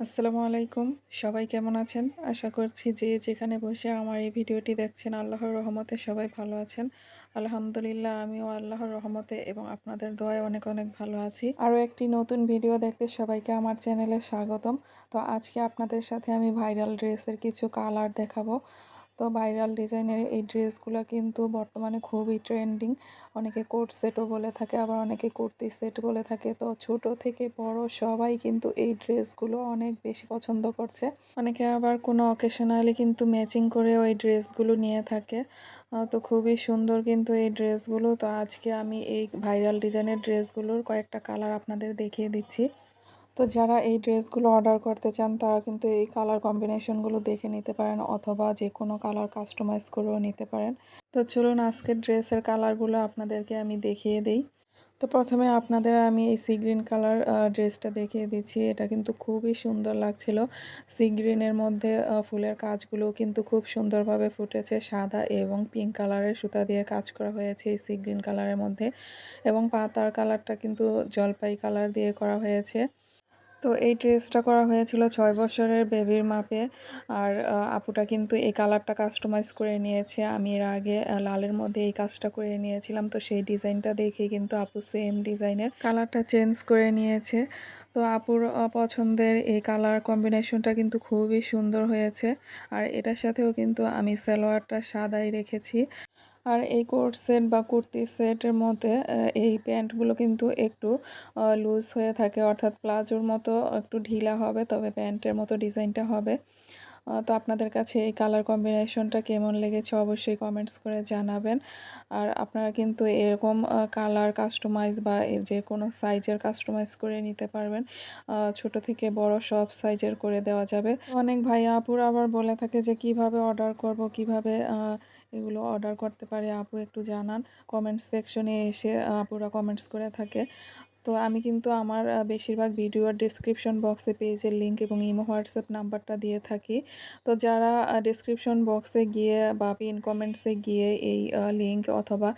আসসালামু আলাইকুম। সবাই কেমন আছেন? আশা করছি যে যেখানে বসে আমার এই ভিডিওটি দেখছেন, আল্লাহর রহমতে সবাই ভালো আছেন। আলহামদুলিল্লাহ, আমিও আল্লাহর রহমতে এবং আপনাদের দোয়ায় অনেক অনেক ভালো আছি। আরও একটি নতুন ভিডিও দেখতে সবাইকে আমার চ্যানেলে স্বাগতম। তো আজকে আপনাদের সাথে আমি ভাইরাল ড্রেসের কিছু কালার দেখাবো। তো ভাইরাল ডিজাইনের এই ড্রেসগুলো কিন্তু বর্তমানে খুবই ট্রেন্ডিং। অনেকে কোট সেটও বলে থাকে, আবার অনেকে কুর্তি সেট বলে থাকে। তো ছোট থেকে বড় সবাই কিন্তু এই ড্রেসগুলো অনেক বেশি পছন্দ করছে। অনেকে আবার কোনো অকেশনালি কিন্তু ম্যাচিং করেও এই ড্রেসগুলো নিয়ে থাকে। তো খুবই সুন্দর কিন্তু এই ড্রেসগুলো। তো আজকে আমি এই ভাইরাল ডিজাইনের ড্রেসগুলোর কয়েকটা কালার আপনাদের দেখিয়ে দিচ্ছি। তো যারা এই ড্রেসগুলো অর্ডার করতে চান, তারা কিন্তু এই কালার কম্বিনেশনগুলো দেখে নিতে পারেন অথবা যে কোনো কালার কাস্টমাইজ করেও নিতে পারেন। তো চলুন আজকের ড্রেসের কালারগুলো আপনাদেরকে আমি দেখিয়ে দিই। তো প্রথমে আপনাদের আমি এই সি গ্রিন কালার ড্রেসটা দেখিয়ে দিচ্ছি। এটা কিন্তু খুবই সুন্দর লাগছিল। সি গ্রিনের মধ্যে ফুলের কাজগুলো কিন্তু খুব সুন্দরভাবে ফুটেছে। সাদা এবং পিঙ্ক কালারের সুতা দিয়ে কাজ করা হয়েছে এই সি গ্রিন কালারের মধ্যে এবং পাতার কালারটা কিন্তু জলপাই কালার দিয়ে করা হয়েছে। তো এই ড্রেসটা করা হয়েছিল ছয় বছরের বেবির মাপে। আর আপুটা কিন্তু এই কালারটা কাস্টমাইজ করে নিয়েছে। আমি এর আগে লালের মধ্যে এই কাজটা করে নিয়েছিলাম। তো সেই ডিজাইনটা দেখে কিন্তু আপু সেম ডিজাইনের কালারটা চেঞ্জ করে নিয়েছে। তো আপুর পছন্দের এই কালার কম্বিনেশনটা কিন্তু খুবই সুন্দর হয়েছে। আর এটার সাথেও কিন্তু আমি সালোয়ারটা সাদাই রেখেছি। আর এই কোট সেট বা কুর্তি সেটের মধ্যে এই প্যান্টগুলো কিন্তু একটু লুজ হয়ে থাকে। অর্থাৎ প্লাজোর মতো একটু ঢিলা হবে, তবে প্যান্টের মতো ডিজাইনটা হবে। তো আপনাদের কাছে এই কালার কম্বিনেশনটা কেমন লেগেছে অবশ্যই কমেন্টস করে জানাবেন। আর আপনারা কিন্তু এরকম কালার কাস্টমাইজ বা এর যে কোনো সাইজের কাস্টমাইজ করে নিতে পারবেন। ছোট থেকে বড় সব সাইজের করে দেওয়া যাবে। অনেক ভাইয়া আপুরা আবার বলে থাকে যে, কীভাবে অর্ডার করব, কীভাবে এগুলো অর্ডার করতে পারে? আপু একটু জানান। কমেন্টস সেকশনে এসে আপুরা কমেন্টস করে থাকে। তো আমি কিন্তু আমার বেশিরভাগ ভিডিওর ডিসক্রিপশন বক্সে পেজের লিঙ্ক এবং ইমো হোয়াটসঅ্যাপ নাম্বারটা দিয়ে থাকি। তো যারা ডিসক্রিপশন বক্সে গিয়ে বা পিন কমেন্টসে গিয়ে এই লিঙ্ক অথবা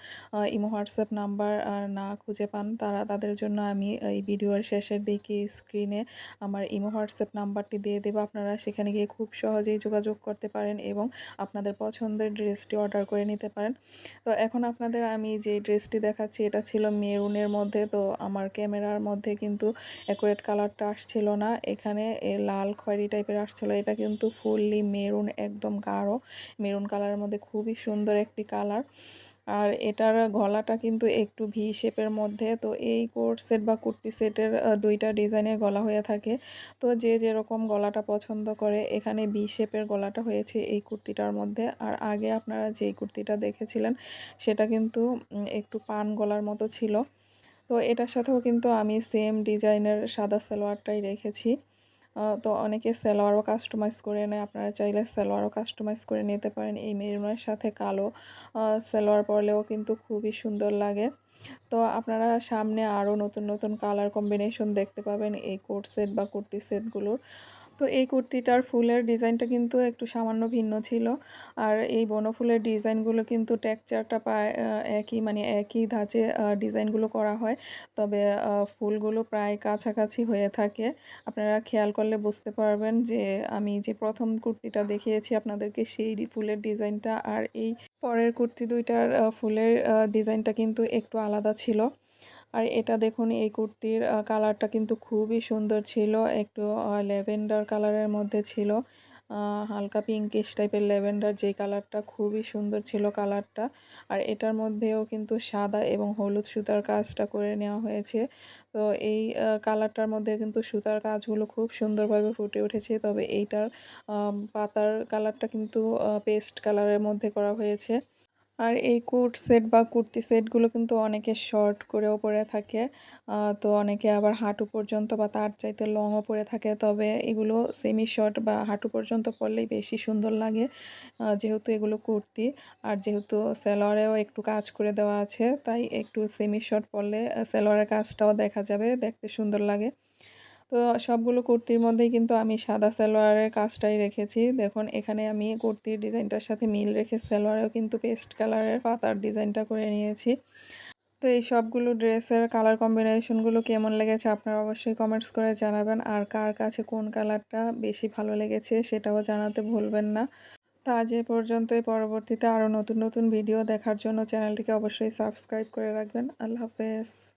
ইমো হোয়াটসঅ্যাপ নাম্বার না খুঁজে পান, তারা, তাদের জন্য আমি এই ভিডিওর শেষের দিকে স্ক্রিনে আমার ইমো হোয়াটসঅ্যাপ নাম্বারটি দিয়ে দেবো। আপনারা সেখানে গিয়ে খুব সহজেই যোগাযোগ করতে পারেন এবং আপনাদের পছন্দের ড্রেসটি অর্ডার করে নিতে পারেন। তো এখন আপনাদের আমি যে ড্রেসটি দেখাচ্ছি, এটা ছিল মেরুনের মধ্যে। তো আমার ক্যামেরার মধ্যে কিন্তু অ্যাকুরেট কালারটা আসছিল না। এখানে লাল খয়েরি টাইপের আসছিল। এটা কিন্তু ফুললি মেরুন একদম গাঢ়। মেরুন কালারের মধ্যে খুবই সুন্দর একটি কালার আর এটার গলাটা কিন্তু একটু ভি শেপের মধ্যে। তো এই কোট সেট বা কুর্তি সেটের দুইটা ডিজাইনের গলা হয়ে থাকে। তো যে যেরকম গলাটা পছন্দ করে, এখানে ভি শেপের গলাটা হয়েছে এই কুর্তিটার মধ্যে। আর আগে আপনারা যেই কুর্তিটা দেখেছিলেন, সেটা কিন্তু একটু পান গলার মতো ছিল। তো এটার সাথেও কিন্তু আমি সেম ডিজাইনের সাদা সালোয়ারটাই রেখেছি। তো অনেকে সালোয়ারও কাস্টমাইজ করে নেয়। আপনারা চাইলে সালোয়ারও কাস্টমাইজ করে নিতে পারেন। এই মেরুনের সাথে কালো সালোয়ার পরলেও কিন্তু খুবই সুন্দর লাগে। তো আপনারা সামনে আরও নতুন নতুন কালার কম্বিনেশন দেখতে পাবেন। এই কোট সেট বা কুর্তি সেটগুলোর তো এই কুর্তিটার ফুলের ডিজাইনটা কিন্তু একটু সামান্য ভিন্ন ছিল। আর এই বনফুলের ডিজাইনগুলো কিন্তু টেক্সচারটা প্রায় একই মানে একই ধাঁচে ডিজাইনগুলো করা হয়। তবে ফুলগুলো প্রায় কাছাকাছি হয়ে থাকে। আপনারা খেয়াল করলে বুঝতে পারবেন যে আমি যে প্রথম কুর্তিটা দেখিয়েছি আপনাদেরকে সেই ফুলের ডিজাইনটা। আর এই পরের কুর্তি দুইটার ফুলের ডিজাইনটা কিন্তু একটু আলাদা ছিল। আর এটা দেখুন, এই কুর্তির কালারটা কিন্তু খুবই সুন্দর ছিল। একটু ল্যাভেন্ডার কালারের মধ্যে ছিল। হালকা পিঙ্কিশ টাইপের ল্যাভেন্ডার, যে কালারটা খুবই সুন্দর ছিল কালারটা। আর এটার মধ্যেও কিন্তু সাদা এবং হলুদ সুতার কাজটা করে নেওয়া হয়েছে। তো এই কালারটার মধ্যে কিন্তু সুতার কাজগুলো খুব সুন্দরভাবে ফুটে উঠেছে। তবে এইটার পাতার কালারটা কিন্তু পেস্ট কালারের মধ্যে করা হয়েছে। আর এই কোট সেট বা কুর্তি সেটগুলো কিন্তু অনেকে শর্ট করেও পরে থাকে। তো অনেকে আবার হাঁটু পর্যন্ত বা তার চাইতে লংও পরে থাকে। তবে এগুলো সেমি শর্ট বা হাঁটু পর্যন্ত পরলেই বেশি সুন্দর লাগে যেহেতু এগুলো কুর্তি। আর যেহেতু সেলোয়ারেও একটু কাজ করে দেওয়া আছে, তাই একটু সেমি শর্ট পরলে সেলোয়ারের কাজটাও দেখা যাবে, দেখতে সুন্দর লাগে। তো সবগুলো কুর্তির মধ্যেই কিন্তু আমি সাদা সালোয়ারের কাজটাই রেখেছি। দেখুন, এখানে আমি কুর্তির ডিজাইনটার সাথে মিল রেখে সালোয়ারেও কিন্তু পেস্ট কালারের পাতার ডিজাইনটা করে নিয়েছি। তো এই সবগুলো ড্রেসের কালার কম্বিনেশনগুলো কেমন লেগেছে আপনারা অবশ্যই কমেন্টস করে জানাবেন। আর কার কাছে কোন কালারটা বেশি ভালো লেগেছে সেটাও জানাতে ভুলবেন না। তো আজ এ পর্যন্তই। পরবর্তীতে আরও নতুন নতুন ভিডিও দেখার জন্য চ্যানেলটিকে অবশ্যই সাবস্ক্রাইব করে রাখবেন। আল্লাহ হাফেজ।